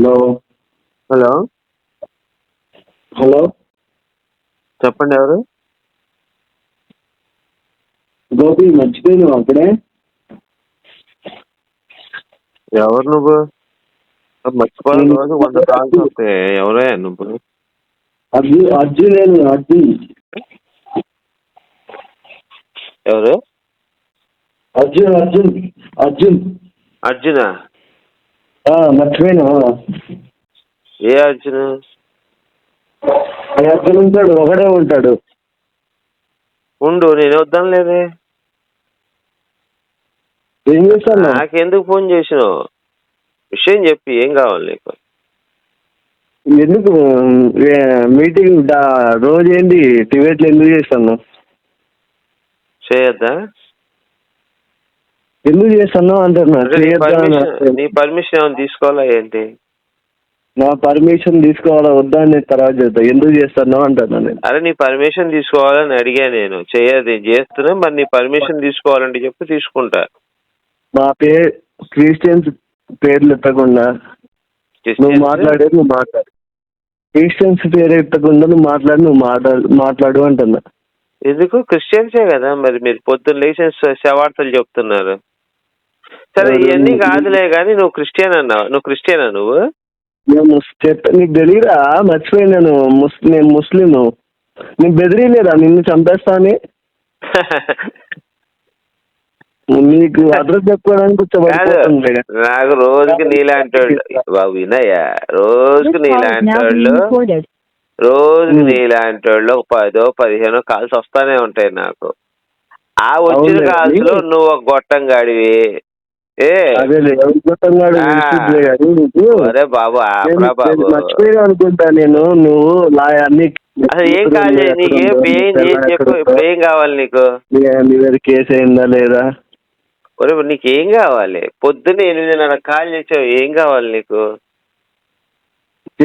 Hello. Hello. Hello. చెప్పండి ఎవరు? గోపి మర్చిపోయినావు అప్పుడే ఎవరు నువ్వు? మర్చిపోవాలి రోజు వంద కాల్స్ వస్తాయి ఎవరే నువ్వు? అర్జున్ అర్జున్ నేను అర్జున్ ఎవరు? అర్జున్ అర్జున్ అర్జున్. అర్జున? ఏ అర్జున్? ఏ అర్జున్ ఉంటాడు? ఒకడే ఉంటాడు. ఉండు నేను వద్దాను లేదే. ఏం చేస్తాను? నాకెందుకు ఫోన్ చేసినావు? విషయం చెప్పి ఏం కావాలి నీకు? ఎందుకు? మీటింగ్ రోజు ఏంటి టిబెట్లు ఎందుకు చేస్తాను? చేయొద్దా? ఎందుకు చేస్తాను అంటున్నా అంటే నీ పర్మిషన్ ఏమైనా తీసుకోవాలా ఏంటి? నా పర్మిషన్ తీసుకోవాలా? వద్దా అని తర్వాత చెప్తా. ఎందుకు చేస్తాను అంటున్నా నేను. అరే నీ పర్మిషన్ తీసుకోవాలని అడిగా నేను. చేయదు చేస్తున్నా. మరి నీ పర్మిషన్ తీసుకోవాలంటే చెప్పి తీసుకుంటా. మా పే క్రిస్టియన్స్ పేర్లు ఎత్తకుండా నువ్వు మాట్లాడేది నువ్వు మాట్లాడు. క్రిస్టియన్స్ పేరు ఎత్తకుండా నువ్వు మాట్లాడు నువ్వు మాట్లాడు మాట్లాడు అంటున్నా. ఎందుకు? క్రిస్టియన్సే కదా మరి మీరు పొద్దున్న లేచిన శవార్తలు చెప్తున్నారు. సరే? ఇవన్నీ కాదులే కానీ నువ్వు క్రిస్టియన్ అన్నావు. నువ్వు క్రిస్టియనా నువ్వు? నేను చెప్ప నీకు తెలియదా మర్చిపోయి నేను. ముస్ నేను ముస్లిం నీకు బెదిరియలేదా నిన్ను చంపేస్తా అని? నీకు అడ్రస్ చెప్పుకోవడానికి నాకు రోజుకి నీలాంటి వాళ్ళు బాబు వినయ్యా. రోజుకి నీలాంటి వాళ్ళు. రోజుకి ఉమ్. నీలాంటి వాళ్ళు ఒక పదో పదిహేనో కాల్స్ వస్తానే ఉంటాయి నాకు. ఆ వచ్చిన కాల్స్లో నువ్వు ఒక గొట్టం గాడివి. అరే బాబు మర్చిపోయినా అనుకుంటా నేను నువ్వు అన్ని అసలు ఏం కావాలి నీకు ఏం చెప్పు ఇప్పుడు ఏం కావాలి నీకు? నీ మీద కేసు అయిందా లేదా? నీకు ఏం కావాలి? పొద్దున్న ఎనిమిదిన్నర కాల్ చేసావు ఏం కావాలి నీకు?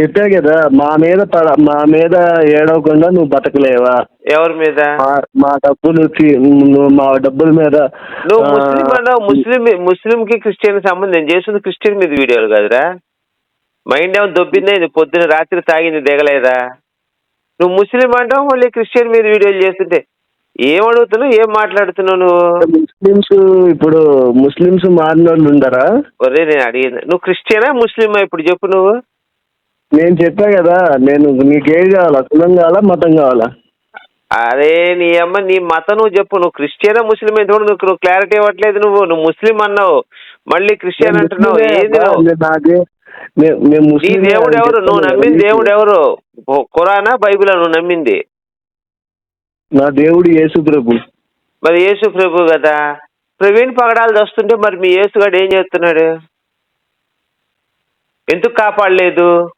చెప్పా కదా మా మీద పడ మా మీద ఏడవకుండా నువ్వు బతకలేవా? ఎవరి మీద? మా- మా డబ్బులు తీ- నువ్వు మా డబ్బుల మీద నువ్వు ముస్లిం అన్నావు. ముస్లిం ముస్లిం కి క్రిస్టియన్ సంబంధం నేను చేస్తుంది? క్రిస్టియన్ మీద వీడియోలు కదరా. మైండ్ ఏమో దొబ్బిందే? ఇది పొద్దున రాత్రి తాగింది దిగలేదా? నువ్వు ముస్లిం అంటావు మళ్ళీ క్రిస్టియన్ మీద వీడియోలు చేస్తుంటే ఏం అడుగుతున్నావు? ఏం మాట్లాడుతున్నావు నువ్వు? ముస్లిమ్స్ ఇప్పుడు ముస్లిమ్స్ మారిన వాళ్ళు ఉండరా? ఒరే నేను అడిగింది. నువ్వు క్రిస్టియనా ముస్లిమా? ఇప్పుడు చెప్పు నువ్వు. నేను చెప్పా కదా నేను నీకేం కావాలా? కులం కావాలా మతం కావాలా? అరే నీ అమ్మ నీ మతం నువ్వు చెప్పు. నువ్వు క్రిస్టియనా ముస్లిం అయితే కూడా నువ్వు క్లారిటీ ఇవ్వట్లేదు నువ్వు. నువ్వు ముస్లిం అన్నావు. మళ్ళీ క్రిస్టియన్ అంటున్నావు. ఏంది నువ్వు? నే- దేవుడు ఎవరు? నువ్వు నమ్మింది. దేవుడు ఎవరు? ఖురానా బైబిలా నువ్వు నమ్మింది? నా దేవుడు యేసు ప్రభు. మరి యేసు ప్రభు కదా. ప్రవీణ్ పగడాలు వస్తుంటే మరి మీ యేసుగాడు ఏం చేస్తున్నాడు? ఎందుకు కాపాడలేదు?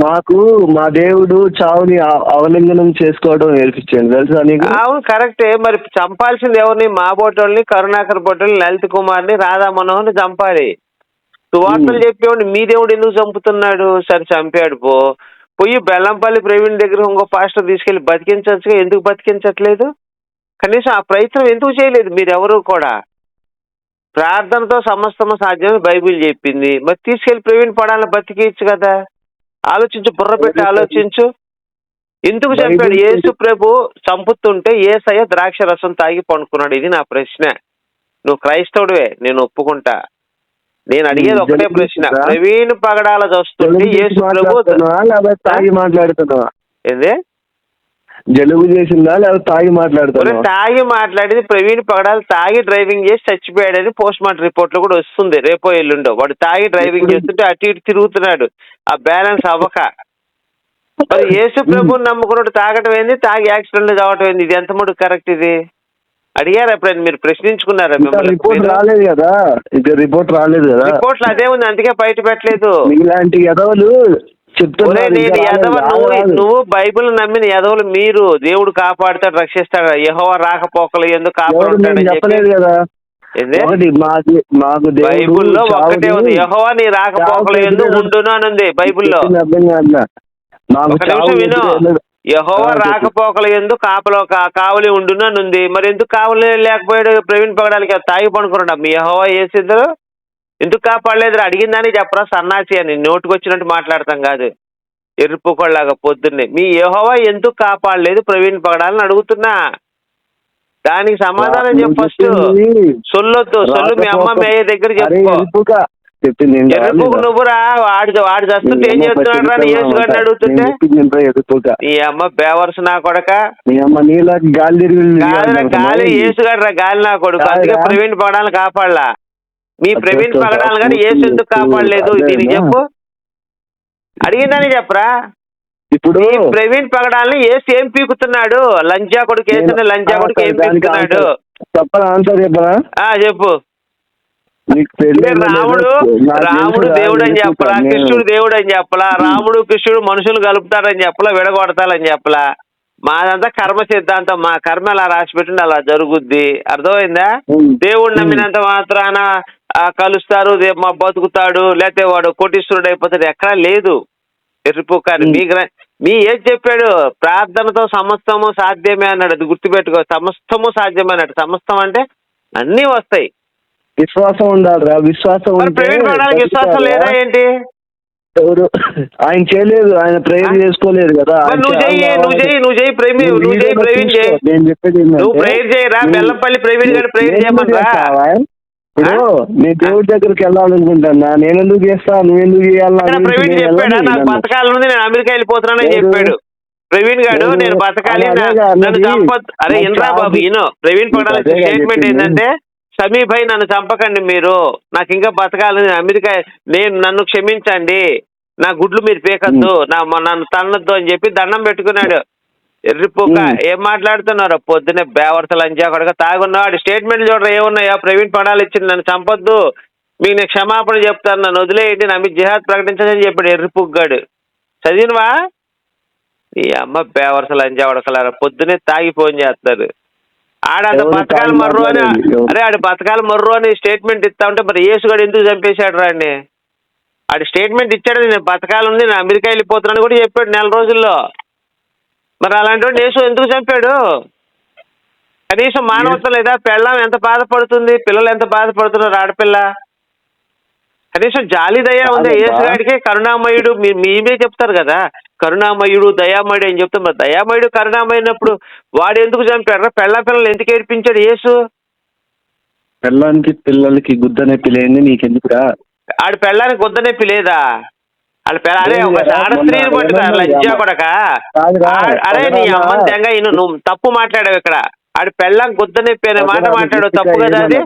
మాకు మా దేవుడు చావుని అ- అవలింగనం చేసుకోవడం నేర్పించాడు. తెలుసా నీకు? అవును కరెక్టే. మరి చంపాల్సింది ఎవరిని? మా బోటోళ్ళని కరుణాకర్ బోటోళ్ళని లలిత్ కుమార్ని రాధా మనోహర్ని చంపాలి. సువార్తలు చెప్పేవాడిని మీ దేవుడు ఎందుకు చంపుతున్నాడు? సరే చంపాడు పో. పోయి బెల్లంపల్లి ప్రవీణ్ దగ్గర ఇంకో పాస్టర్ తీసుకెళ్ళి బతికించచ్చుగా. ఎందుకు బతికించట్లేదు? కనీసం ఆ ప్రయత్నం ఎందుకు చేయలేదు? మీరెవరు కూడా? ప్రార్థనతో సమస్తమ సాధ్యమని బైబిల్ చెప్పింది. మరి తీసుకెళ్ళి ప్రవీణ్ పడాలని బతికించు కదా. ఆలోచించు బుర్ర పెట్టి ఆలోచించు. ఎందుకు బైబిల్ యేసు ప్రభు చంపుతుంటే ఏసయ్య ద్రాక్ష రసం తాగి పండుకున్నాడు. ఇది నా ప్రశ్న. నువ్వు క్రైస్తవుడివే నేను ఒప్పుకుంటా. నేను అడిగేది ఒకటే ప్రశ్న? ప్రవీణ్ పగడాల చూస్తుంటే జలుబు చేసి యేసు ప్రభు తాగి మాట్లాడుతున్నావా? ఏంది? జలుబు చేసిందా లేకపోతే తాగి ఒరే, మాట్లాడుతున్నావా తాగి మాట్లాడేది ప్రవీణ్ పగడాలు తాగి డ్రైవింగ్ చేసి చచ్చిపోయాడని పోస్ట్ మార్టం రిపోర్ట్లో కూడా వస్తుంది. రేపో ఎల్లుండో. వాడు తాగి డ్రైవింగ్ చేస్తుంటే అటు ఇటు తిరుగుతున్నాడు. ఆ బ్యాలెన్స్ అవ్వక. మరి యేసు ప్రభు నమ్ముకున్నాడు తాగటం ఏంది? తాగి యాక్సిడెంట్ కావటం ఏంది? ఇది ఎంత మటుకు కరెక్ట్ ఇది? అడిగారా ఎప్పుడైనా? మీరు ప్రశ్నించుకున్నారా రిపోర్ట్ రాలేదు కదా. ఇంకా రిపోర్ట్ రాలేదు కదా. రిపోర్ట్లు అదే ఉంది అందుకే బయట పెట్టలేదు. ఇలాంటి ఎదవలు నువ్వు. నువ్వు బైబిల్ నమ్మిన ఎదవలు మీరు దేవుడు కాపాడుతాడు రక్షిస్తాడు? యెహోవా రాకపోకలు ఎందుకు కాపాడుతాడని చెప్పలేదు చెప్పి కదా మాకు బైబిల్లో ఒక్కటే ఉంది. యెహోవా నీ రాకపోకలు ఎందుకు ఉండును అని ఉంది బైబిల్లో. విను. యెహోవా. రాకపోకలు ఎందుకు కాపలో కావలి ఉండును అని ఉంది. మరి ఎందుకు కావలి లేకపోయాడు? ప్రవీణ్ పగడానికి తాగి పడుకున్నాడు. మీ యెహోవా వేసిద్దరు ఎందుకు కాపాడలేదు అడిగిందని చెప్పరా సన్నాసి అని. నోటుకు వచ్చినట్టు మాట్లాడతాం కాదు. ఎరుపుకోళ్ళగా పొద్దున్నే. మీ యెహోవా ఎందుకు కాపాడలేదు? ప్రవీణ్ పగడాలని అడుగుతున్నా. దానికి సమాధానం చెప్పు ఫస్ట్. సొల్లొద్దు. సొల్లు మీ అమ్మ మేయ దగ్గర చెప్పుకో? నువ్వురా? వాడి వాడు చస్తుంటే ఏం నీ గారిని ఉంటా. అడుగుతుంటే? నీ అమ్మ బేవర్స్ నా కొడక. మీ అమ్మ నీలా గాలి గాలి గాలి నా కొడుకు. అందుకే ప్రవీణ్ పగడాలను కాపాడలా. మీ ప్రవీణ్ పగడాలు కానీ యేసు ఎందుకు కాపాడలేదు? దీనికి చెప్పు. అడిగిందని చెప్పరా? ఇప్పుడు ప్రవీణ్ పగడాలని యేసు ఏం పీకుతున్నాడు? లంచా కొడుకు వేసిన లంచా కొడుకు ఏం పీకుతున్నాడు? ఆన్సర్ చెప్పరా? ఆ చెప్పు. రాముడు రాముడు దేవుడు అని చెప్పలా. కృష్ణుడు దేవుడు అని చెప్పలా రాముడు కృష్ణుడు మనుషులు కలుపుతారని చెప్పలా విడగొడతారని చెప్పలా. మాదంతా కర్మ సిద్ధాంతం మా కర్మ అలా రాసి పెట్టింది అలా జరుగుద్ది. అర్థమైందా. దేవుడు నమ్మినంత మాత్రాన కలుస్తారు రేపు మా బతుకుతాడు లేకపోతే వాడు కోటీశ్వరుడు అయిపోతాడు ఎక్కడా లేదు ఎర్రిపోకారు. మీ మీ ఏం చెప్పాడు ప్రార్థనతో సమస్తము సాధ్యమే అన్నాడు అది గుర్తుపెట్టుకో సమస్తము సాధ్యమే అన్నాడు సమస్తం అంటే అన్నీ వస్తాయి విశ్వాసం ఉండాలిరా విశ్వాసం ప్రవీణ్ విశ్వాసం లేదా? ఏంటి ఎవరు ఆయన చేయలేదు ఆయన ప్రేయర్ ఆ? చేసుకోలేదు కదా నువ్వు చెయ్యి. నువ్వు చెయ్యి నువ్వు చెయ్యి ప్రవీణ్ నువ్వు చెయ్యి ప్రవీణ్ చూసుకో. చేయి నేను చెప్పేది ఏంటంటే, నువ్వు ప్రేయర్ చేయరా బెల్లంపల్లి ప్రవీణ్ గారు ప్రేయర్ నేను ఎందుకు చేయమంటా చేస్తావా? ఇప్పుడు నీ దేవుడి దగ్గరికి వెళ్ళాలనుకుంటున్నా నేను ఎందుకు చేస్తా నువ్వు ఎందుకు చేయాలి ప్రవీణ్ చెప్పాడా? నాకు బతకాల నుండి నేను అమెరికా వెళ్ళిపోతున్నానని. చెప్పాడు. ప్రవీణ్ గారు. నేను బతకాలి నన్ను చంపొద్దు అరే చాలా- బాబు ఈయన ప్రవీణ్ పడాలి స్టేట్మెంట్. ఏంటంటే భాయ్ నన్ను చంపకండి మీరు. నాకు ఇంకా బతకాలి అమెరికా నేను నన్ను క్షమించండి. నా గుడ్లు మీరు పీకద్దు. నా నన్ను తన్నొద్దు అని చెప్పి దండం పెట్టుకున్నాడు. ఎర్రిపోక. ఏం మాట్లాడుతున్నారు? పొద్దున్నే బేవర్స లంచా కొడక తాగున్నాడు. స్టేట్మెంట్ చూడరా ఏమున్నాయా? ప్రవీణ్ పడాలి ఇచ్చింది నన్ను చంపొద్దు. మీకు నేను క్షమాపణ చెప్తాను నన్ను వదిలేయండి నా మీద జిహాద్ ప్రకటించదని చెప్పాడు ఎర్రిపుగ్గాడు. చదివినవా? ఈ అమ్మ బేవర్స లంచా కొడకలారా పొద్దునే తాగి ఫోన్ చేస్తారు. బతకాలి తాగి మర్రు అని? అరే ఆడు బతకాలి మర్రు అని స్టేట్మెంట్ ఇస్తా ఉంటే మరి యేసుగాడు ఎందుకు చంపేశాడు రాండి ఆడు స్టేట్మెంట్ ఇచ్చాడు నేను బతకాలంది నేను అమెరికా వెళ్ళిపోతున్నాను కూడా చెప్పాడు నెల రోజుల్లో. మరి అలాంటి యేసు ఎందుకు చంపాడు? కనీసం మానవత్వం లేదా పెళ్ళాం ఎంత బాధపడుతుంది? పిల్లలు ఎంత బాధపడుతున్నారు? ఆడపిల్ల. కనీసం జాలి దయ ఉంది? కాదబ్బా. యేసుగాడికి కరుణామయుడు మీ మీరే చెప్తారు కదా. కరుణామయుడు దయామయుడు అని చెప్తాం మరి దయామయుడు కరుణామయునప్పుడు వాడు ఎందుకు చంపాడు? పెళ్ళ పిల్లలు ఎందుకు ఏడిపించాడు యేసు? పిల్లానికి పిల్లలకి గుద్దనే పిల్లేంది నీకెందుకురా? ఆడ పెళ్ళానికి వద్ద నొప్పి ఆడ పెళ్ళ అరే ఒక ఆడ స్త్రీని పట్టుకురా ఏమన్నా లంజా అమ్మ. కొడక అరే నీ? అమ్మని తెంగ ఇను నువ్వు తప్పు మాట్లాడావు ఇక్కడ ఆడ పెళ్ళం గుద్ద నొప్పి అనే మాట మాట్లాడు తప్పు కదా అది?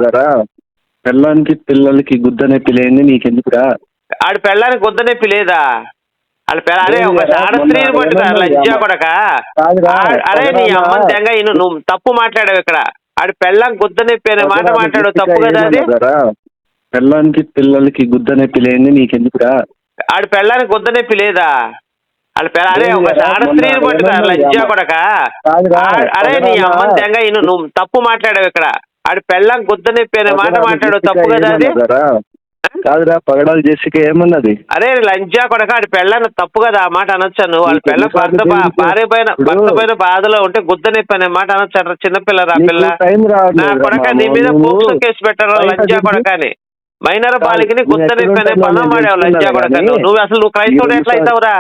పిల్లానికి పిల్లలకి గుద్దనే పిల్లేంది నీకెందుకురా ఆడ పెళ్ళానికి వద్ద నొప్పి లేదా ఆడ పెళ్ళ అరే ఒక ఆడ స్త్రీని పట్టుకురా ఏమన్నా లంజా అమ్మ. కొడక అరే నీ? అమ్మని తెంగ ఇను నువ్వు తప్పు మాట్లాడావు ఇక్కడ ఆడ పెళ్ళం గుద్ద నొప్పి అనే మాట మాట్లాడు తప్పు కదా అది? పిల్లానికి పిల్లలకి గుద్దనే పిల్లేంది నీకెందుకురా ఆడ పెళ్ళానికి వద్ద నొప్పి లేదా అరే లేదు ఒక ఆడ మొన్న స్త్రీని పట్టుకురా ఏమన్నా లంజా అమ్మ. కొడక అరే నీ? అమ్మని తెంగ ఇను నువ్వు తప్పు మాట్లాడావు ఇక్కడ ఆడ పెళ్ళం గుద్ద నొప్పి అనే మాట మాట్లాడు తప్పు కదా అది? కాదురా పగడాలు జెసిక ఏమన్నది అరే లంజా కొడక ఆడి పెళ్ళని తప్పు కదా ఆ మాట అనొచ్చా నువ్వు వాళ్ళ పెళ్ళ భర్త? భార్య పైన భర్త పైన బాధలో ఉంటే గుద్ద నొప్పి అనే మాట అనొచ్చా చిన్నపిల్లరా నీకు పిల్ల నా కొడక రా నీ మీద కేసు పెట్టారు బయట లంజా తిరిగి- కొడక అని మైనర్ బాలికని కానీ నువ్వు అసలు నువ్వు క్రైస్తవుడు ఎట్లా అవుతావురా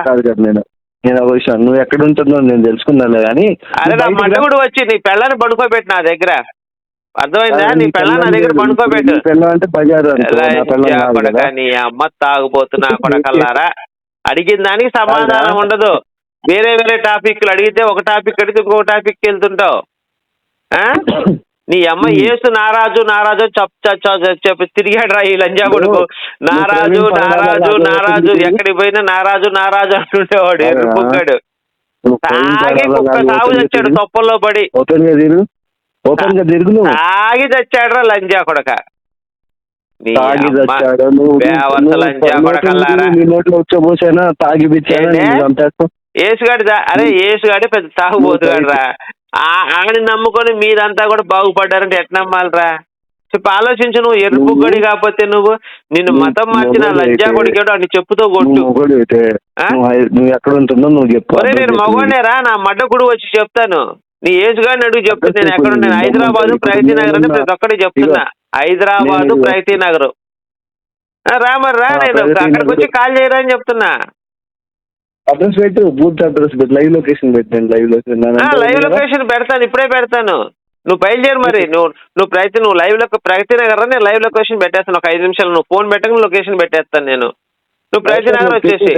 నేను. నేను ఒక విషయం నువ్వు ఎక్కడ ఉంటుందో నేను తెలుసుకున్నాను కానీ అరే నా. మడుగుడు వచ్చి నీ పెళ్ళని పడుకోబెట్టు నా దగ్గర. అర్థమైందా? నీ పెళ్ళ నా దగ్గర. పడుకోబెట్టు. నీ అంటే బజారు అమ్మ తాగుబోతున్నా కొడకల్లారా? అడిగిన దానికి సమాధానం? ఉండదు. వేరే వేరే టాపిక్లు అడిగితే ఒక టాపిక్ అడిగితే ఇంకొక టాపిక్ వెళ్తుంటావు. ఆ? నీ అమ్మ. ఏసు నారాజు నారాజు చప్ చప్ చప్ చెప్పి తిరిగాడు రా ఈ లంజా కొడుకు. నారాజు నారాజు నారాజు ఎక్కడికి పోయినా నారాజు నారాజు అంటుండేవాడు తాగి పగడాల కుక్క సాగు తెచ్చాడు. తొప్పల్లో పడి. ఓపెన్గా తిరుగు. ఓపెన్గా తిరుగు నువ్వు. తాగి తెచ్చాడు రా లంజా కొడక. తాగి లంజా కొడకల్లారా. తాగి ఏసుగాడి అరే ఏసుగాడి పెద్ద తాగుబోతుగాడు రా ఆని నమ్ముకొని మీరంతా కూడా బాగుపడ్డారంటే ఎట్లా నమ్మాలిరా? చెప్పు ఆలోచించు నువ్వు ఎరుపుగడి కాకపోతే నువ్వు నిన్ను మతం మార్చిన మొగోడు లంజా అయితే- కొడికాడు అని చెప్పుతో కొట్టు. నువ్వు ఎక్కడ నువ్వు చెప్పు. నేను. మగవాడినేరా నా మడ్డ గుడి వచ్చి చెప్తాను. నీ ఏసుగాడిని అడుగు చెప్తా అడ్రస్ నేను ఎక్కడ చెప్పు. నేను నేను హైదరాబాద్ ప్రగతి నగర్ అని ప్రతి ఒక్కటి చెప్తున్నా. హైదరాబాద్ ప్రగతి నగర్. రా మరి రా నేను అక్కడికి వచ్చి. కాల్ చేయరా అని చెప్తున్నా. అడ్రస్ పెట్టు బూత్ అడ్రస్ పెట్టు లైవ్ లొకేషన్ పెట్టండి లైవ్ లొకేషన్ లైవ్ లొకేషన్ పెడతాను ఇప్పుడే పెడతాను. నువ్వు బయలుదేరు మరి నువ్వు నువ్వు ప్రయత్నం నువ్వు లైవ్లో ప్రగతి నగర్ నేను లైవ్ లొకేషన్ పెట్టేస్తాను ఒక ఐదు నిమిషాలు నువ్వు ఫోన్ పెట్టక లొకేషన్ పెట్టేస్తాను నేను. నువ్వు ప్రగతి నగర్ వచ్చేసి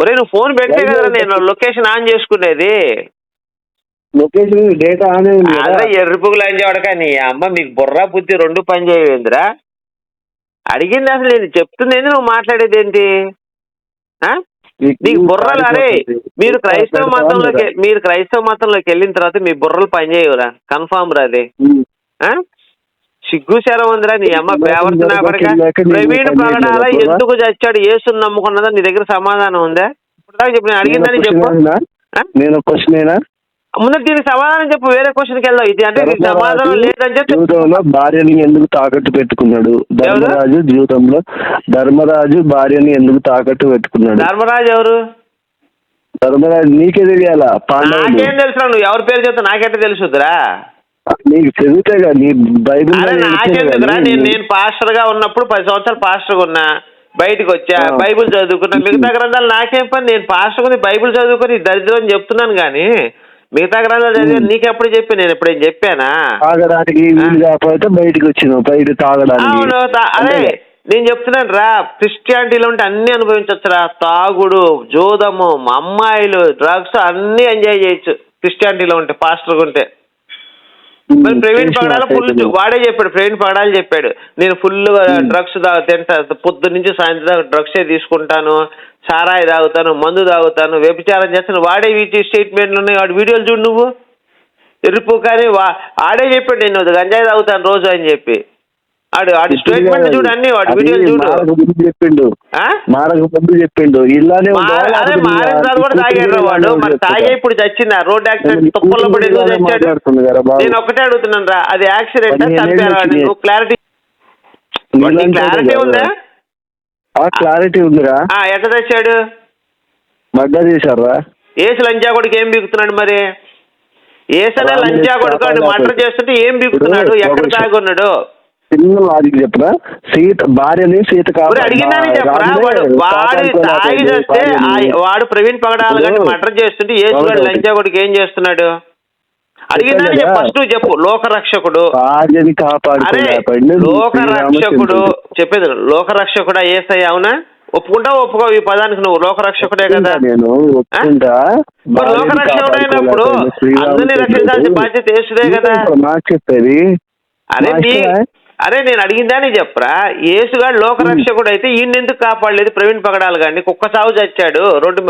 ఒరే నువ్వు ఫోన్ పెడితే కదా నేను. లొకేషన్ ఆన్ చేసుకునేది. లొకేషన్ డేటా ఆనే అదే ఎర్రిపుగులు అంచేవాడక నీ అమ్మ మీకు బుర్ర బుద్ధి రెండు పని చేయవేందిరా. అడిగింది అసలు నేను చెప్తుంది ఏంది? నువ్వు మాట్లాడేది ఏంటి? నీకు బుర్రలు అరే మీరు క్రైస్తవ మతంలోకి మీరు క్రైస్తవ మతంలోకి వెళ్ళిన తర్వాత మీ బుర్రలు పనిచేయవురా కన్ఫామ్ రా అది? సిగ్గు శరం ఉందిరా నీ అమ్మ నీ ప్రవీణ్ చేయలేదు, ఎందుకు చచ్చాడు? యేసుని నమ్ముకున్నదా? నీ దగ్గర సమాధానం ఉందా? ఇప్పుడు దాకా చెప్పు నేను అడిగిందని చెప్పు? నేను క్వశ్చన్ ముందు దీనికి సమాధానం చెప్పు వేరే క్వశ్చన్కి వెళ్దాం. ఇది అంటే సమాధానం లేదని చెప్పి. జీవితంలో భార్యని ఎందుకు తాకట్టు పెట్టుకున్నాడు? ధర్మరాజు జీవితంలో ధర్మరాజు భార్యని ఎందుకు తాకట్టు పెట్టుకున్నాడు? ధర్మరాజు ఎవరు? ధర్మరాజు నీకే తెలియాలా? పాండవులు. నాకేం తెలుసురా నువ్వు? ఎవరి పేరు చెప్తా నాకెట్ట తెలుసుద్రా నీకు చదివితేగా నీ బైబిల్ అరే నేను నేను పాస్టర్గా ఉన్నప్పుడు పది సంవత్సరాలు పాస్టర్ ఉన్నా బయటకు వచ్చా. బైబిల్ చదువుకున్నా మిగతా గ్రంథాలు నాకేం పని? నేను పాస్టర్ కొని బైబిల్ చదువుకొని దరిద్రం అని చెప్తున్నాను కానీ మిగతా గ్రంథాలు చదివి నీకెప్పుడు చెప్పి నేను ఎప్పుడేం చెప్పానా? తాగడానికి వీలు కాకపోతే బయటకు వచ్చినావు బయట తాగడానికి. అవును తా- అంటే నేను చెప్తున్నాను రా క్రిస్టియానిటీలో ఉంటే అన్ని అనుభవించవచ్చురా తాగుడు జోదము అమ్మాయిలు డ్రగ్స్ అన్ని ఎంజాయ్ చేయొచ్చు క్రిస్టియానిటీలో ఉంటే పాస్టర్ ఉంటే. మరి ప్రవీణ్ పగడాల ఫుల్ వాడే చెప్పాడు ప్రవీణ్ పగడాలు చెప్పాడు. నేను ఫుల్ డ్రగ్స్ తింటా పొద్దు నుంచి సాయంత్రం దాకా డ్రగ్సే తీసుకుంటాను సారాయి తాగుతాను మందు తాగుతాను వ్యభిచారం చేస్తాను. వాడే వీటి స్టేట్మెంట్లు ఉన్నాయి వాడి వీడియోలు చూడు నువ్వు. ఎరుపు కానీ వా ఆడే చెప్పాడు నేను గంజాయి తాగుతాను రోజు అని చెప్పి. ఆడు ఆడి స్టేట్మెంట్ చూడు అన్ని వాడి అది వీడియోలు చూడు. మారక చెప్పిండు? మారక ముందు చెప్పిండు. ఇలానే అదే తర్వాత కూడా తాగాడు వాడు. మరి. తాగే ఇప్పుడు చచ్చిందా? రోడ్ యాక్సిడెంట్ తుప్పల్లో పడి ఎందుకు చచ్చాడు. నేను ఒకటే అడుగుతున్నాను రా. అది యాక్సిడెంట్? చంపారా. నువ్వు క్లారిటీ క్లారిటీ ఉందా? క్లారిటీ ఉందిరా. ఆ, ఎట్ట తెచ్చాడు? మర్డర్ చేశారా ఏసు లంచా కొడుకు ఏం బీకుతున్నాడు మరి? ఏసనే లంచా కొడుకు. మర్డర్ చేస్తుంటే ఏం బీకుతున్నాడు ఇప్పుడు ఎక్కడ ఒక తాగి ఉన్నాడు చిన్న లాజిక్ చెప్పరా? సీత భార్యని సీత వాడు వాడు తాగి చేస్తే ఆ- వాడు ప్రవీణ్ పగడాలు ఇప్పుడు మర్డర్ చేస్తుంటే ఏసు ఒకటి వాడు ఒకటి. లంచా కొడుకు ఏం చేస్తున్నాడు? అడిగిందని ఫస్ట్ చెప్పు. లోకరక్షకుడు. లోకరక్షకుడు చెప్పేది. లోకరక్షకుడా ఏసయ్య అవునా? ఒప్పుకుంటావు ఒప్పుకో ఈ పదానికి నువ్వు లోకరక్షకుడే కదా? నేను ఒప్పుకుంటా. లోకరక్షకుడు అయినప్పుడు అందరినీ రక్షించాల్సిన. బాధ్యత యేసుదే కదా? నాకు చెప్పేది? అరే. అరే నేను అడిగిందని చెప్పరా? యేసుగాడు లోకరక్షకుడు అయితే ఈయన ఎందుకు కాపాడలేదు? ప్రవీణ్ పగడాలు గాని కుక్క సాగు చచ్చాడు. రోడ్డు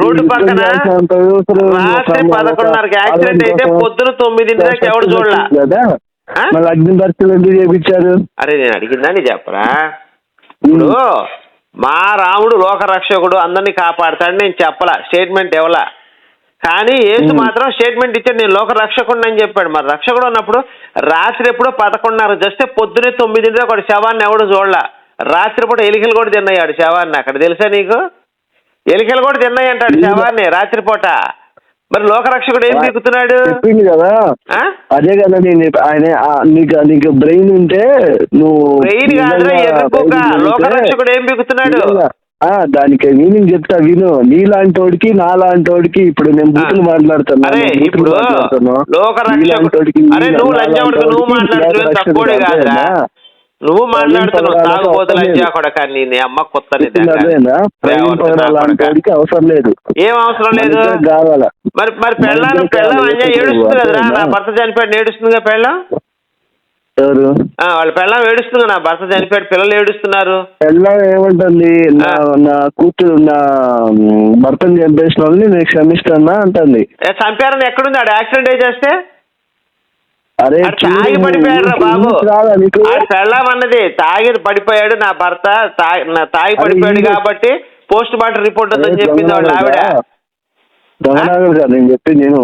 రోడ్డు పక్కన రాత్రి పదకొండున్నరకి యాక్సిడెంట్ అయితే పొద్దున తొమ్మిదింటి దాకా ఎవడు చూడలా? కదా? ఆ? మళ్ళీ అగ్ని దర్శనం ఎందుకు చేపించారు అరే నేను అడిగిందని చెప్పరా? ఇప్పుడు మా రాముడు లోకరక్షకుడు అందరినీ కాపాడతాడు నేను చెప్పలా. స్టేట్మెంట్ ఇవ్వలా. కానీ యేసు మ్మ్. మాత్రం స్టేట్మెంట్ ఇచ్చాడు నేను లోక రక్షకుడు అని చెప్పాడు. మరి రక్షకుడు ఉన్నప్పుడు రాత్రి ఎప్పుడో పదకొండున్నర చేస్తే పొద్దునే తొమ్మిదింటికి ఒకటి శవాన్ని ఎవడు చూడలా. రాత్రిపూట ఎలికలు కూడా తిన్నాయాడు శవాన్ని అక్కడ. తెలుసా నీకు? ఎలికలు కూడా తిన్నాయి అంటాడు లేదు. శవాన్ని రాత్రిపూట మరి లోకరక్షకుడు ఏం చెప్పింది కదా? అదే కదా నేను ఆయన నీకు నీకు బ్రెయిన్ ఉంటే నువ్వు బ్రెయిన్ ఎదుర్కోక బైబిల్ చదివితే లోకరక్షకుడు ఏం ఆ, దానికి మీనింగ్ చెప్తా విను. నీలాంటోడికి నాలాంటోడికి ఇప్పుడు నేను బూతులు మాట్లాడుతున్నా అరే నేను బూతులు ఇప్పుడు నీలాంటోడికి, నువ్వు మాట్లాడుతున్నావు అవసరం లేదు. ఏం అవసరం లేదు? కావాలా? మరి మరి పెళ్ళం. అంజా ఏడుస్తుంది కదరా? నా భర్త చనిపోయాడు ఏడుస్తుందిగా పెళ్ళం? ఎవరు? వాళ్ళ పెళ్ళం ఏడుస్తుంది నా భర్త చనిపోయాడు పిల్లలు ఏడుస్తున్నారు. ఎలా ఏమంటుంది నా. నా కూతురు నా భర్తను చంపేసిన వాళ్ళని నేను క్షమిస్తానా అంటుంది. ఏ, చంపారని ఎక్కడుంది? ఆడు యాక్సిడెంట్ అయి చేస్తే? అరే తాగి పడిపోయాడు రా బాబు. పెళ్ళం అన్నది తాగి పడిపోయాడు నా భర్త తాగి నా తాగి అది పడిపోయాడు. కాబట్టి పోస్ట్ మార్టం రిపోర్ట్ ఉందని చెప్పింది వాళ్ళ ఆవిడ. గారు నేను చెప్పింది నేను.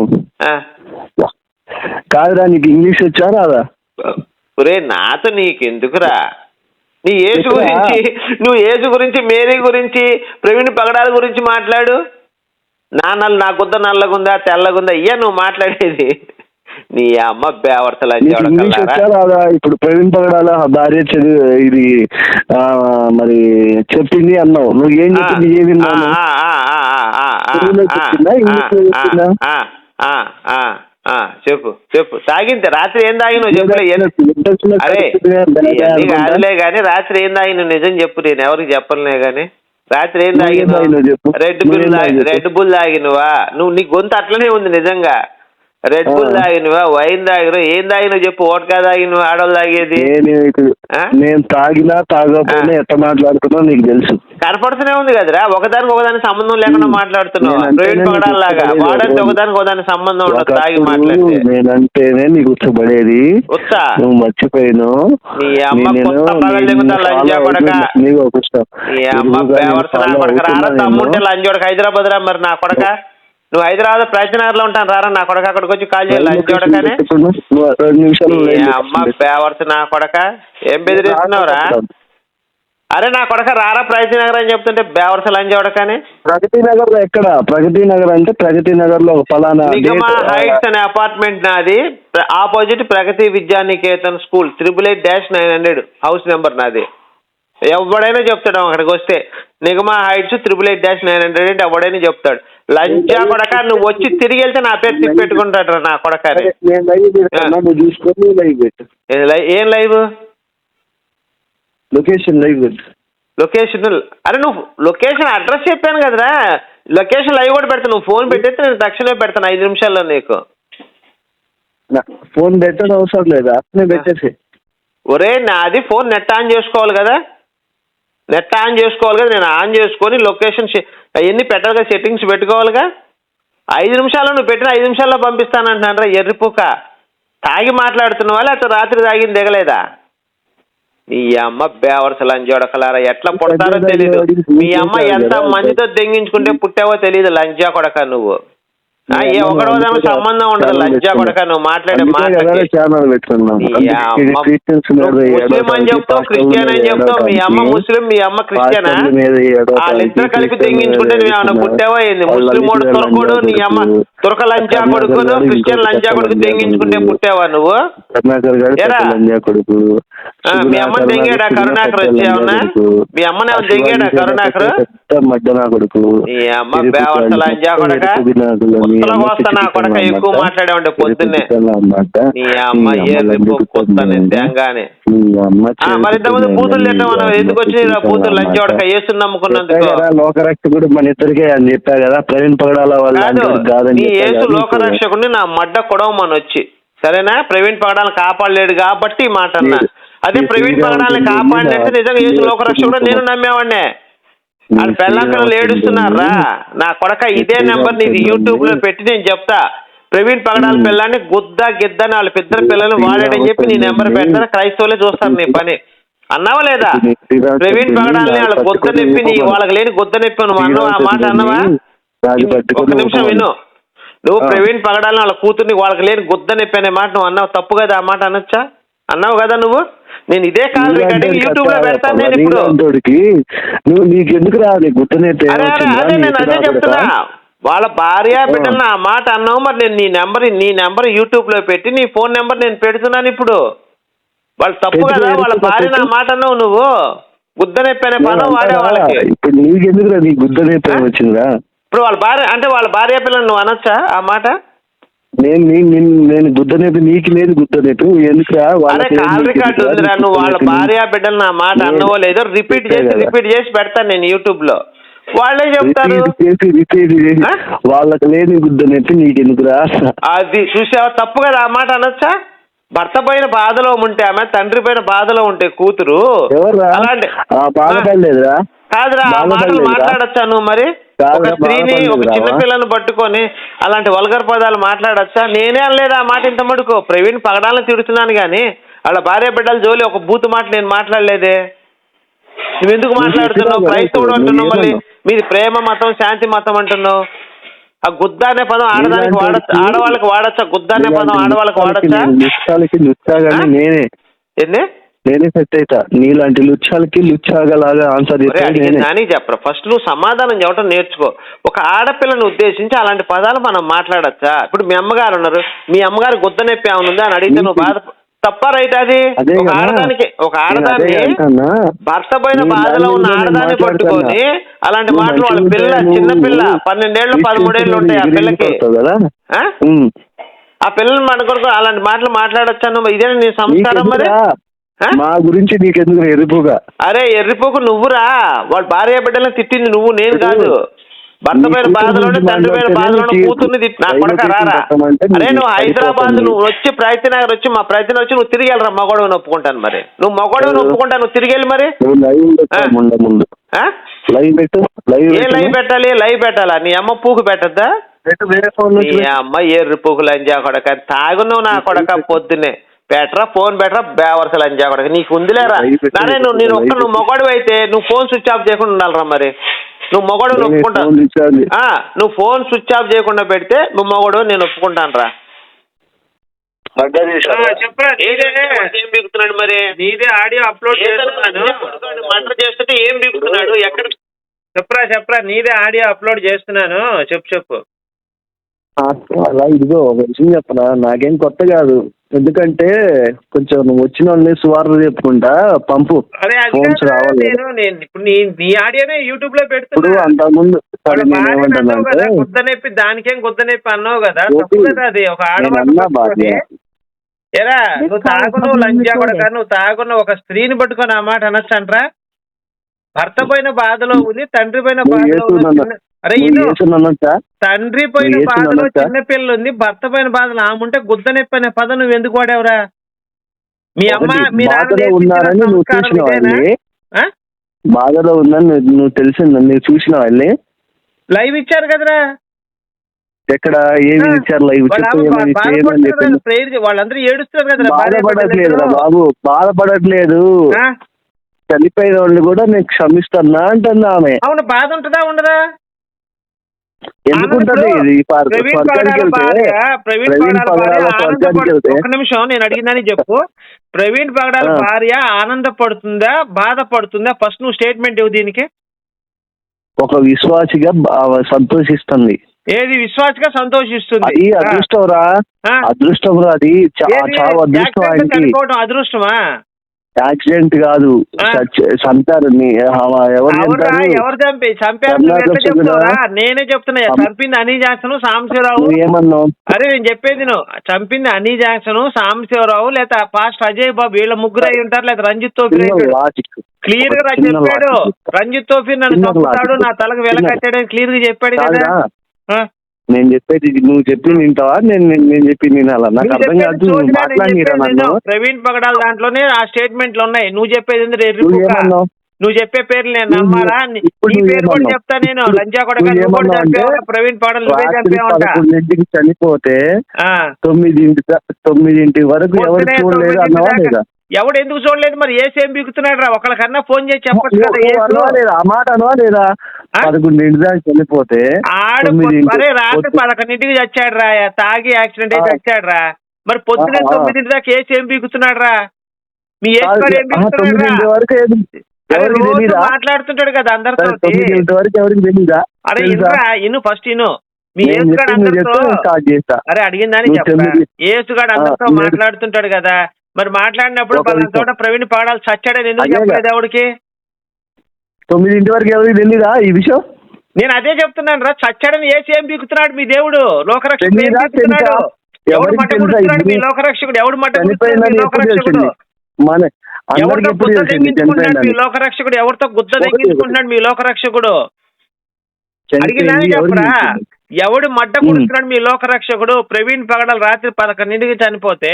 కాదురా నీకు ఇంగ్లీష్ వచ్చా రాదా? ఒరే నాతో నీకెందుకురా? నీ ఏసు? గురించి నువ్వు ఏసు గురించి మేరీ గురించి ప్రవీణ్ పగడాల గురించి మాట్లాడు. నా నల్ల నా గుద్ద నల్లగుందా తెల్లగుందా ఇయ్య నువ్వు మాట్లాడేది. నీ అమ్మ బేవర్తలు ఇప్పుడు ప్రవీణ్ పగడాల భార్య చదివి ఇది మరి చెప్పింది అన్నావు. నువ్వు ఏం చెప్పింది ఏం విన్నావు? చెప్పు చెప్పు. తాగింది రాత్రి ఏం తాగినావు చెప్పు. అరే కాదులే గాని రాత్రి ఏం తాగినావు నిజం చెప్పు నేను ఎవరికి చెప్పనులే గాని. రాత్రి ఏం తాగినావు రెడ్ బుల్ రెడ్ బుల్ తాగినవా? నువ్వు నీ గొంతు అట్లనే ఉంది నిజంగా. Red Bull. తాగినవా? వైన్ తాగినవా? ఏం తాగినావు చెప్పు. ఓట్కా తాగినవా? ఆడవాళ్ళు తాగేది? నేను తాగినా తాగకపోయినా ఎట్ట మాట్లాడుతున్నా నీకు తెలుసు. కనపడుతూనే ఉంది కదరా. ఒకదానికి ఒకదానికి సంబంధం లేకుండా మాట్లాడుతున్నావు. నేను అంటేనే ప్రవీణ్ పగడాల లాగా గుర్తుపడేది. వాడంటే ఒకదానికి ఒకదానికి సంబంధం ఉండదు. తాగి మాట్లాడితే. నేనంటేనే నీకు ఉత్తా. నువ్వు మర్చిపోయినావు నీ అమ్మ కొత్త పగలు లంజా. నీకు ఒక అమ్మ నా తమ్ముంటే. లంజోడక హైదరాబాద్ రా మరి నా కొడక? నువ్వు హైదరాబాద్ ప్రజనగర్లో ఉంటాను రారా నా కొడక అక్కడికి వచ్చి కాల్ చేయాలి అమ్మ. బేవర్స్ నా కొడక. ఏం బెదిరిస్తున్నావురా? అరే నా కొడక రారా ప్రజనగర్ అని చెప్తుంటే బేవర్స్ లంజోడకని ప్రగతి నగర్లో ఎక్కడ? ప్రగతి నగర్ అంటే ప్రగతి నగర్లో ఫలానా హైట్స్ అనే అపార్ట్మెంట్ నాది. Opposite Pragati Vidyaniketan school triple eight dash nine hundred house number నాది. ఎవడైనా చెప్తాడు అక్కడికి వస్తే. Nigama heights triple eight dash nine hundred అంటే ఎవడైనా చెప్తాడు. లంచా కొడక నువ్వు వచ్చి తిరిగి వెళ్తే నా పేరు తిప్పి పెట్టుకుంటాడు నా కొడక లైవ్ చూసుకొని పెట్టు. ఏ లైవ్? లొకేషన్ లైవ్ పెట్టు. లొకేషన్ అరే నువ్వు లొకేషన్ అడ్రస్ చెప్పాను కదరా. లొకేషన్ లైవ్ కూడా పెడతాను నువ్వు ఫోన్ పెట్టేస్తే నేను తక్షణమే పెడతాను ఐదు నిమిషాల్లో నీకు. ఫోన్ పెట్టడం అవసరం లేదు? అట్నే పెట్టేసి ఒరే నాది ఫోన్ నెట్ ఆన్ చేసుకోవాలి కదా. నెట్ ఆన్ చేసుకోవాలి కదా? నేను ఆన్ చేసుకొని లొకేషన్ అవన్నీ పెట్టాలిగా సెట్టింగ్స్ పెట్టుకోవాలిగా? ఐదు నిమిషాల్లో నువ్వు పెట్టిన ఐదు నిమిషాల్లో పంపిస్తానంటున్నారా ఎర్రిపుక తాగి మాట్లాడుతున్నావా లేకపోతే రాత్రి తాగింది దిగలేదా? ఈ అమ్మ బేవర్స్ లంజోడకలారా ఎట్లా పుడతారో తెలియదు మీ అమ్మ ఎంత మందితో దెంగించుకుంటే పుట్టావో తెలియదు లంజా కొడక నువ్వు. ఏ ఒకడో సంబంధం ఉండదు. కొడక నువ్వు మాట్లాడే అమ్మ ముస్లిం అని చెప్తావు క్రిస్టియన్ అని చెప్తావు. మీ అమ్మ ముస్లిం మీ అమ్మ క్రిస్టియనా వాళ్ళిద్దరు కలిపి తెంగించుకుంటే నువ్వు ఏమన్నా పుట్టావా ఏంది? ముస్లిం వాడు తురకోడు నీ అమ్మ తురక లంచా కొడుకును క్రిస్టియన్ లంచా కొడుకు తెంగించుకుంటే పుట్టావా నువ్వు? కరుణాకర్ మీ అమ్మ దెంగాడా కరుణాకర్ వచ్చి ఏమన్నా మీ అమ్మనే దెంగాడా కరుణాకర్ మధ్యన కొడుకు. ఈ అమ్మ బేవర్స లంజా కొడక? కోస్తా నా కొడక ఎక్కువ మాట్లాడేవంటే పొద్దున్నే. నీ అమ్మ తేంగానే మరి ఇంతకుముందు బూతులు తిట్టామన్నావు ఎందుకు వచ్చి బూతులు? లంచోడక వేసుని నమ్ముకున్నందుకు లోకరక్షకుడు మన ఇద్దరికే అని చెప్పా కదా ప్రవీణ్ పగడాల వాళ్ళ నీ. లోకరక్షకుడిని నా మడ్డ కొడవమని వచ్చి. సరేనా? ప్రవీణ్ పగడాలను కాపాడలేడు కాబట్టి మాట అన్నా అదే ప్రవీణ్ పగడాలను కాపాడినట్టు నిజంగా యేసు లోకరక్షకుడు నేను నమ్మేవాడినే. వాళ్ళు పెళ్ళంకలు ఏడుస్తున్నారా నా కొడక ఇదే నెంబర్ నీది యూట్యూబ్లో పెట్టి నేను చెప్తా. ప్రవీణ్ పగడాల పిల్లాన్ని గుద్ద గిద్ద అని వాళ్ళ ఇద్దరు పిల్లలు వాడాడని చెప్పి నీ నెంబర్ పెడతాను క్రైస్తవులే చూస్తారు నీ పని. అన్నావా లేదా? ప్రవీణ్ పగడాలని వాళ్ళ గుద్ద నొప్పి నీ వాళ్ళకి లేని గుద్ద నొప్పి నువ్వు అన్నావు? ఆ మాట అన్నావా? ఒక నిమిషం విను. నువ్వు. ప్రవీణ్ పగడాలని వాళ్ళ కూతుర్ని వాళ్ళకి లేని గుద్ద నొప్పి అనే మాట నువ్వు అన్నావు. తప్పు కదా ఆ మాట అనొచ్చా? అన్నావు కదా నువ్వు? నేను ఇదే కాల్ రికార్డింగ్ యూట్యూబ్లో పెడతాను నేను ఇప్పుడు. నువ్వు నీకెందుకు రాదు గుర్తునైతే అరే అరే అదే నేను అదే చెప్తున్నా. వాళ్ళ భార్య బిడ్డలు ఆ మాట అన్నావు మరి నేను నీ నెంబర్ నీ నెంబర్ యూట్యూబ్లో పెట్టి నీ ఫోన్ నెంబర్ నేను పెడుతున్నాను ఇప్పుడు. వాళ్ళు తప్పు కదా వాళ్ళ. భార్య నా మాట అన్నావు నువ్వు. గుద్ద నొప్పి అనే పదం వాడే వాళ్ళకి. ఇప్పుడు నీకెందుకు నీ గుర్తునైతే ఆ? వచ్చిందా? ఇప్పుడు వాళ్ళ భార్య అంటే వాళ్ళ భార్య పిల్లలు నువ్వు అనొచ్చా ఆ మాట? నేను నీ- నిన్ను- నేను గుద్దనేపు నీకు లేదు గుద్దనేపు ఎందుకురా కాల్ రికార్డు నీకు ఉందిరా నువ్వు వాళ్ళ భార్య బిడ్డలు నా మాట నేను అన్నవో లేదో రిపీట్ చేసి. రిపీట్ చేసి పెడతాను నేను యూట్యూబ్లో వాళ్ళే చెప్తారు? వాళ్ళకి లేని గుద్దనైతే నీకెందుకురా అది చూసావా? తప్పు కదా ఆ మాట అనొచ్చా? భర్త పోయిన బాధలో ఉంటే ఆమె తండ్రి పోయిన బాధలో ఉంటే కూతురు. అలాంటి బాధపడలేదురా కాదురా మాటలు? మాట్లాడచ్చా నువ్వు మరి? ఒక స్త్రీని ఒక? చిన్న పిల్లను పట్టుకొని అలాంటి వల్గర్ పదాలు మాట్లాడచ్చా? నేనే అనలేదు ఆ మాట ఇంత మటుకు? ప్రవీణ్ పగడాలను తిడుతున్నాను కానీ వాళ్ళ భార్య బిడ్డల జోలి ఒక బూతు మాట నేను మాట్లాడలేదే. నువ్వు మాట్లాడుతున్నావు? చెప్పినావు కదా క్రైస్తవుడు అంటున్నావు మళ్ళీ? మీది ప్రేమ మతం శాంతి మతం అంటున్నావు. ఆ గుద్ద అనే పదం ఆడదానికి వాడచ్చా? ఆడవాళ్ళకి వాడచ్చా? గుద్ద అనే పదం ఆడవాళ్ళకి వాడచ్చా? నేనే. ఏంది? నేనే సెట్ అవుతా నీలాంటి లుచ్చాలకి లుచ్చాగలాగా ఆన్సర్ దానికి చెప్పరా. ఫస్ట్ నువ్వు సమాధానం చెప్పడం నేర్చుకో. ఒక ఆడపిల్లని ఉద్దేశించి అలాంటి పదాలు మనం మాట్లాడచ్చా? ఇప్పుడు మీ అమ్మగారు ఉన్నారు. మీ అమ్మగారు గుద్ద నొప్పి ఉందా అని అడిగితే నువ్వు బాధ తప్ప రైట్ అది? ఒక. ఆడదానికి ఒక నేను ఆడదాన్ని. భర్త పోయిన బాధలో ఉన్న ఆడదాన్ని. పట్టుకొని అలాంటి మాటలు వాళ్ళ పిల్ల చిన్న పిల్ల పన్నెండేళ్ళు పదమూడేళ్ళు ఉంటాయి ఆ పిల్లకి. ఆ? పిల్లల్ని మన కొరకు అలాంటి మాటలు మాట్లాడొచ్చాను ఇదే నీ సంస్కారం మరి? మా గురించి నీకెందుకు ఎరుపుగా అరే ఎర్రిపోకు నువ్వురా. వాడు భార్య బిడ్డలను తిట్టింది నువ్వు నేను కాదు. భర్త కూతురు బాధలోనే తండ్రి మాట్లాడితేనే బాధలోనే కూతుర్ని తిట్టి నా కొడక రారా అరే నువ్వు హైదరాబాద్. నువ్వు వచ్చి ప్రయత్న నగర్ వచ్చి మా ప్రయత్నం వచ్చి నువ్వు తిరిగి వెళ్ళరా మగోడవని ఒప్పుకుంటాను మరి. నువ్వు మగోడవని ఎవరు? ఒప్పుకుంటాను నువ్వు తిరిగి వెళ్ళి మరి. ఏ. లైవ్ పెట్టాలి లైవ్ పెట్టాలా? నీ అమ్మ పూకు పెట్టద్దా. అమ్మ ఎర్రి పూకు లంజా కొడక తాగున్నావు నా కొడక పొద్దున్నే. బెటరా ఫోన్ బెటరా బేవర్స లంజా కొడక నీకు ఉందిలేరా? నానే నువ్వు నేను ఒక్క నువ్వు. మొగడు అయితే నువ్వు ఫోన్ స్విచ్ ఆఫ్ చేయకుండా ఉండాలిరా మరి. నువ్వు మొగడు ఒప్పుకుంటా. నువ్వు ఫోన్ స్విచ్ ఆఫ్ చేయకుండా పెడితే నువ్వు మొగడు నేను ఒప్పుకుంటాను రా బిగుతున్నాడు మరి? నీదే ఆడియో అప్లోడ్ చేస్తున్నాను మంట చేస్తుంటే ఏం బిగుతున్నాడు? ఎక్కడ చెప్పరా చెప్పరా నీదే ఆడియో అప్లోడ్ చేస్తున్నాను. చెప్పు చెప్పు. అలా ఇదిగో ఒక విషయం చెప్పనా? నాకేం కొత్త కాదు. ఎందుకంటే కొంచెం నువ్వు వచ్చిన వాళ్ళని సువార్త చెప్పుకుంటా పంపు. అదే అది ఫోన్స్ కాదురా, రావాలి నేను నేను ఇప్పుడు నీ నీ ఆడియోనే యూట్యూబ్లో ఇప్పుడు పెడుతున్నా అంతకుముందు వాళ్ళ సరే నేను భార్యని అన్నావు ఏమంటానంటే కదా గుద్ద నొప్పి దానికేం గుద్ద నొప్పి అన్నావు కదా ఓకే. తప్పు కదా అది. ఒక నేను ఆడవాళ్ళు అన్నా పట్టుకొని, భార్య ఎరా నువ్వు తాగున్నావు లంజా కూడా నువ్వు తాగున్న ఒక స్త్రీని పట్టుకొని ఆ మాట అనొచ్చంట్రా? భర్త పోయిన బాధలో ఉంది తండ్రి నువ్వు బాధలో ఉంది అరే తండ్రి పోయిన నువ్వు బాధలో? చిన్న పిల్ల ఉంది భర్త పోయిన బాధలో ఆముంటే గుద్ద నొప్పి అనే పదం నువ్వు ఎందుకు వాడావురా? మీ అమ్మ మీ నాన్న బాధలో ఉందని నువ్వు- తెలిసిందని నువ్వు చూసిన వాళ్ళని లైవ్ ఇచ్చారు కదరా. ఎక్కడ ఏమి. ఇచ్చారు లైవ్? ఆమె వాళ్ళందరూ ఏడుస్తారు కదరా బిడ్డలు. బాబు. బాధపడట్లేదు? చనిపోయిన వాళ్ళు కూడా నేను క్షమిస్తున్నా అంటుంది ఆమె. అవును బాధ ఉంటుందా ఉండదా? ఎందుకుంటది ఇది? ప్రవీణ్ ఒక నిమిషం నేను అడిగిందని చెప్పు. ప్రవీణ్ పగడాల. భార్య ఆనందపడుతుందా బాధపడుతుందా? ఫస్ట్ నువ్వు స్టేట్మెంట్ ఇవ్వు దీనికి. ఒక విశ్వాసిగా సంతోషిస్తుంది. ఏది విశ్వాసగా సంతోషిస్తుంది? అది. అదృష్టం రా. అదృష్టం రా అది. చా- ఏది? చావు అదృష్టం ఆయనకి. అదృష్టమా? యాక్సిడెంట్ కాదు. చంపారు ఎవరు చంపి? చంపారు నేనే చెప్తున్నా. చంపింది అనీ జాక్సన్ సాంబశివరావు. నువ్వు ఏమన్నావు? అరే నేను చెప్పేది నువ్వు చంపింది అనీ జాక్సన్ సాంబశివరావు లేదా పాస్ట్ అజయ్ బాబు వీళ్ళ ముగ్గురు అయి ఉంటారు లేదా రంజిత్ తోఫీ క్లియర్గా చెప్పాడు. రంజిత్ తోఫీ నన్ను చంపుతాడు. నా తలకు వెలకట్టాడని క్లియర్గా చెప్పాడు కదా? నేను చెప్పేది నువ్వు చెప్పి వింటావా? నేను నేను- చెప్పి వినాలా? నాకు అర్థం కాదు నువ్వు నన్ను. ప్రవీణ్ పగడాల దాంట్లోనే ఆ స్టేట్మెంట్లు ఉన్నాయి. నువ్వు చెప్పేది నువ్వు చెప్పే పేర్లు నేను నమ్మాలా? నీ పేరు కూడా? చెప్తా నేను. లంచా కూడా ప్రవీణ్ పగడాలు పదకొండింటికి చనిపోతే ఆ. తొమ్మిదింటి తొమ్మిదింటి వరకు ఎవరు చూడలేదు? అన్నవా. లేదా? ఎవడు ఎందుకు చూడలేదు? మరి ఏసు బిగుతున్నాడు రా ఒకళ్ళకన్నా ఫోన్ చేసి చెప్పొచ్చు కదా. అన్నవా లేదా ఆ మాట అనవా లేదా ఆ? పదకొండింటి దాకా చనిపోతే ఆడ తొమ్మిదింటి మరే రాత్రి పదకొండింటికి చచ్చాడు రా తాగి యాక్సిడెంట్ అయి ఆ. చచ్చాడు రా మరి పొద్దునే. తొమ్మిదింటి దాకా ఏసి ఏం బీగుతున్నాడు రా మీ ఏసు ఏం బీగుతున్నాడు వరకు మాట్లాడుతుంటాడు కదా అందరితో. అరే? ఇనురా ఇను ఫస్ట్ ఇను. మీ ఏసుగాడు అందరితో అరే అడిగిందని చెప్పరా? ఏసుగాడు అందరితో మాట్లాడుతుంటాడు కదా. మరి మాట్లాడినప్పుడు. చోట ప్రవీణ్ పాడాలి చచ్చాడని ఎందుకు. చెప్పలేదు ఎవడికి తొమ్మిదింటి వరకు ఎవరికి తెలీదా ఈ విషయం? నేను అదే చెప్తున్నాను రా చచ్చాడని ఏసి ఏం బీకుతున్నాడు మీ దేవుడు? లోకరక్షకుడు? ఎవడు మట్ట మీ? లోకరక్షకుడు? ఎవడు మట్ట మీ లోకరక్షకుడు? ఎవరితో గుద్ద తెంగించుకుంటున్నాడు మీ లోకరక్షకుడు? ఎవరితో గుద్ద తెంగించుకుంటున్నాడు మీ లోకరక్షకుడు? ఎవరికి చెప్పరా? ఎవడు మడ్డ. కుడుతున్నాడు మీ లోకరక్షకుడు? ప్రవీణ్ పగడలు రాత్రి పదకొండింటికి చనిపోతే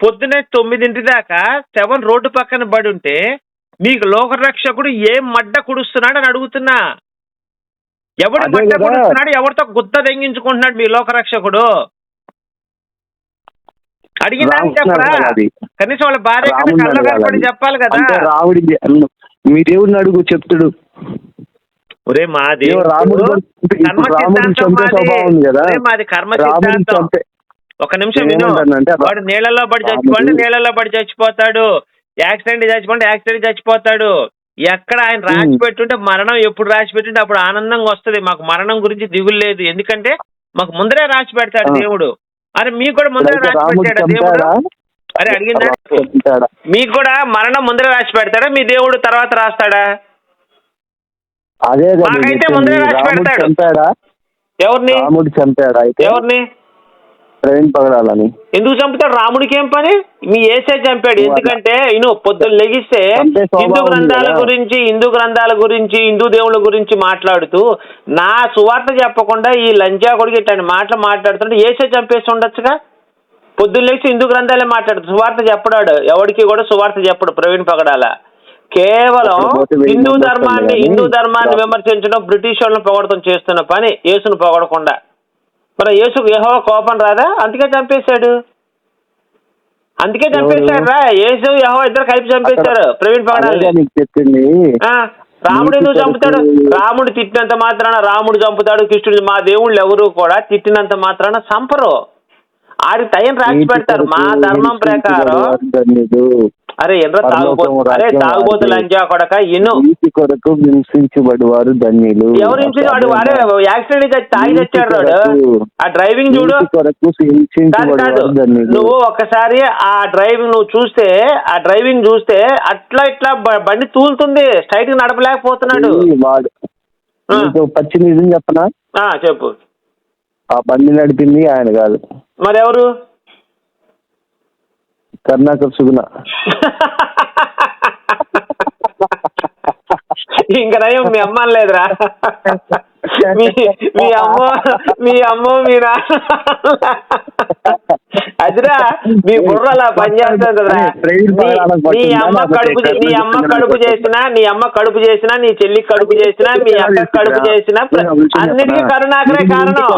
పొద్దునే తొమ్మిదింటి దాకా సెవెన్ రోడ్డు పక్కన పడి ఉంటే మీకు లోకరక్షకుడు ఏం మడ్డ కుడుస్తున్నాడు అని అడుగుతున్నా ఎవడు మడ్డ. కుడుస్తున్నాడు ఎవరితో గుద్ద తెంగించుకుంటున్నాడు మీ లోకరక్షకుడు అడిగినాని రాముడు చెప్పరా. కనీసం వాళ్ళ భార్య. చెప్పాలి కదా రాముడి మీ దేవుడిని అడుగు చెప్తాడు ఒరే మాది రాముడు కర్మ సిద్ధాంతం మాది. కర్మ ఒక నిమిషం వాడు నీళ్ళలో పడి చచ్చిపోండి నీళ్ళలో పడి చచ్చిపోతాడు. యాక్సిడెంట్ చచ్చిపోతే యాక్సిడెంట్ చచ్చిపోతాడు. ఎక్కడ ఆయన రాసి పెట్టుంటే మరణం ఎప్పుడు రాసి పెట్టుంటే అప్పుడు ఆనందంగా వస్తది. మాకు మరణం గురించి దిగులు లేదు. ఎందుకంటే మాకు ముందరే రాసి పెడతాడు. దేవుడు. అరే మీకు కూడా ముందరే రాసి పెట్టాడు దేవుడు? అరే అడిగిందా? మీకు కూడా మరణం ముందరే రాసి పెడతాడా? మీ దేవుడు తర్వాత రాస్తాడా? అదే మాకైతే చెప్పింది. ముందే రాసి పెడతాడు. ఎవరిని? చంపాడా ఎవరిని? ప్రవీణ్ పగడాలని ఎందుకు చంపుతాడు? రాముడికి ఏం పని? మీ ఏసే చంపాడు. ఎందుకంటే ఇను పొద్దున్న లెగిస్తే హిందూ గ్రంథాల. గురించి హిందూ గ్రంథాల గురించి హిందూ దేవుళ్ళ గురించి మాట్లాడుతూ నా సువార్త చెప్పకుండా ఈ లంచా కొడుకు ఇట్లాంటి మాటలు మాట్లాడుతుంటే ఏసే చంపేసి ఉండొచ్చుగా? పొద్దున్న లేచి హిందూ గ్రంథాలే మాట్లాడు సువార్త చెప్పడాడు. ఎవరికి కూడా సువార్త చెప్పడు ప్రవీణ్ పగడాల. కేవలం హిందూ ధర్మాన్ని హిందూ ధర్మాన్ని విమర్శించడం బ్రిటిష్ వాళ్ళని పొగడతం చేస్తున్న పని. యేసును పొగడకుండా. మరి యేసుకు యహో కోపం రాదా? అందుకే చంపేశాడు. అందుకే చంపేశాడు రా. యేసు యహో ఇద్దరు కలిపి చంపేశారు. ప్రవీణ్ అదేగా పగడాలి నీకు చెప్పింది. రాముడు ఎందుకు చంపుతాడు? రాముడు తిట్టినంత మాత్రాన రాముడు చంపుతాడు కృష్ణుడు మా దేవుళ్ళు ఎవరు కూడా తిట్టినంత మాత్రాన చంపరు. ఆడి టైం రాసి పెడతారు మా ధర్మం ప్రకారం. అరే పరలోకము అరే తాగుబోతు. లంజా కొడక ఇను నీతి కొరకు హింసించబడేవారు ధన్యులు. ఎవరు హింసించి వాడు అరే యాక్సిడెంట్ తాగి తెచ్చాడు ఆ డ్రైవింగ్ చూడు. కొరకు నువ్వు ఒక్కసారి ఆ డ్రైవింగ్ నువ్వు చూస్తే ఆ డ్రైవింగ్ చూస్తే అట్లా ఇట్లా బండి తూలుతుంది. స్ట్రైట్గా నడపలేకపోతున్నాడు వాడు. పచ్చి నిజం చెప్పనా? ఆ చెప్పు. ఆ బండి నడిపింది ఆయన కాదు. మరి ఎవరు కర్ణాకర్ సుగుణ. ఇంక నయం మీ అమ్మ లేదురా. మీ మీ అమ్మ మీ అమ్మ మీ నాన్న. అదిరా మీ బుర్ర అలా పనిచేస్తుంది కదరా. నీ- అమ్మ కడుపు నీ అమ్మ కడుపు చేసినా నీ అమ్మ కడుపు చేసినా నీ చెల్లి కడుపు చేసినా మీ అక్క కడుపు చేసినా అన్నిటికీ కరుణాకరే కారణం.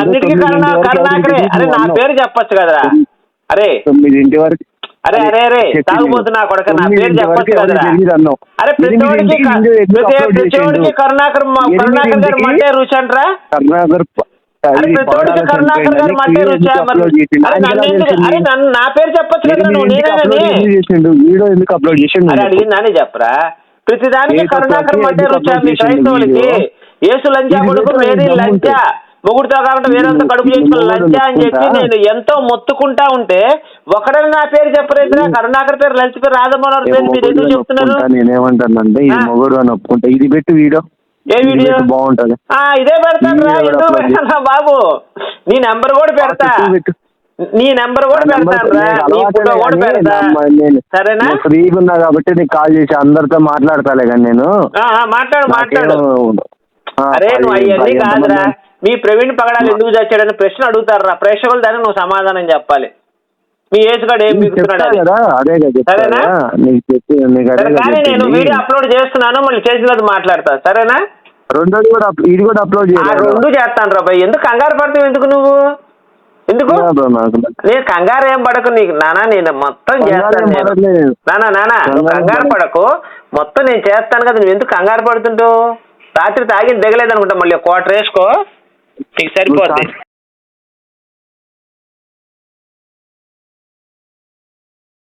అన్నిటికీ కరుణా కరుణాకరే. అరే నా పేరు చెప్పొచ్చు కదరా. అరే తొమ్మిదింటి వరకు అరే అరే అరే. తాగుబోతు నా కొడక నా పేరు చెప్పొచ్చు కదరా. అరే ప్రతివాడికి? కరుణాకర్ కరుణాకర్ గారు మంటే రుచి అంటరా కర్ణాకర్ అరే ప్రతివాడికి గారు రుచి? అరే నన్ను నా పేరు చెప్పొచ్చు కదా నువ్వు నేనేనని వీడియో ఎందుకు అప్లోడ్ చేసిండు అరే అడిగిందని చెప్పరా ప్రతిదానికి కరుణాకర్ ఎందుకు రుచి మీ క్రైస్తవులకి? యేసు లంచా కొడుకు మేరీ? లంచా మొగుడుతో కాకుండా వేరేంత కడుపు చేసుకుని లంచా అని చెప్పి? నేను ఎంతో మొత్తుకుంటా ఉంటే ఒకడని నా పేరు చెప్పలేదు కరుణాకర్ పేరు లంచ్ పేరు రాధమోహన్ పేరు మీరు ఎందుకు చెప్తున్నారు? నేనేమంటానంటే ఆ. మొగడు అని ఒప్పుకుంటా. ఇది పెట్టి వీడియో. ఏ వీడియో? బాగుంటది. ఆ ఇదే పెడతాను రా ఎందుకు పెడతాను బాబు? నీ నెంబర్ కూడా పెడతా. నీ నెంబర్ కూడా పెడతాను పెడతా. సరేనా? ఫ్రీగా ఉన్నా కాబట్టి నీకు కాల్ చేసి అందరితో మాట్లాడతాలే కానీ నేను. మాట్లాడు మాట్లాడు. అరే నువ్వు అవన్నీ కాదురా. మీ ప్రవీణ్ పగడాలు ఎందుకు చచ్చాడని ప్రశ్న అడుగుతారా? ప్రేక్షకులు దాన్ని నువ్వు సమాధానం చెప్పాలి. మీ ఏసుగాడు ఏం నీకు బిగుతున్నాడు చెప్తా అది? కదా అదే కదా చెప్తా సరేనా? కదా. నీకు చెప్పి నీకు అదే సరే కదా కానీ నేను. వీడియో అప్లోడ్ చేస్తున్నాను మళ్ళీ చేసిన తర్వాత మాట్లాడతా. సరేనా? రెండోది కూడా ఇది కూడా అప్లోడ్ చేయాలి రెండు చేస్తాను రా భయ్ ఎందుకు కంగారు పడతావు ఎందుకు నువ్వు? ఎందుకు? నేను కంగారు ఏం పడకు నీకు. నానా నేను మొత్తం చేస్తాను నేను. నానా నానా కంగారు కంగారు పడ- పడకు. మొత్తం నేను చేస్తాను కదా నువ్వు ఎందుకు కంగారు పడుతుంటావు? రాత్రి తాగి దిగలేదనుకుంటా మళ్ళీ క్వార్టర్ వేసుకో. నీకు సరిపోద్ది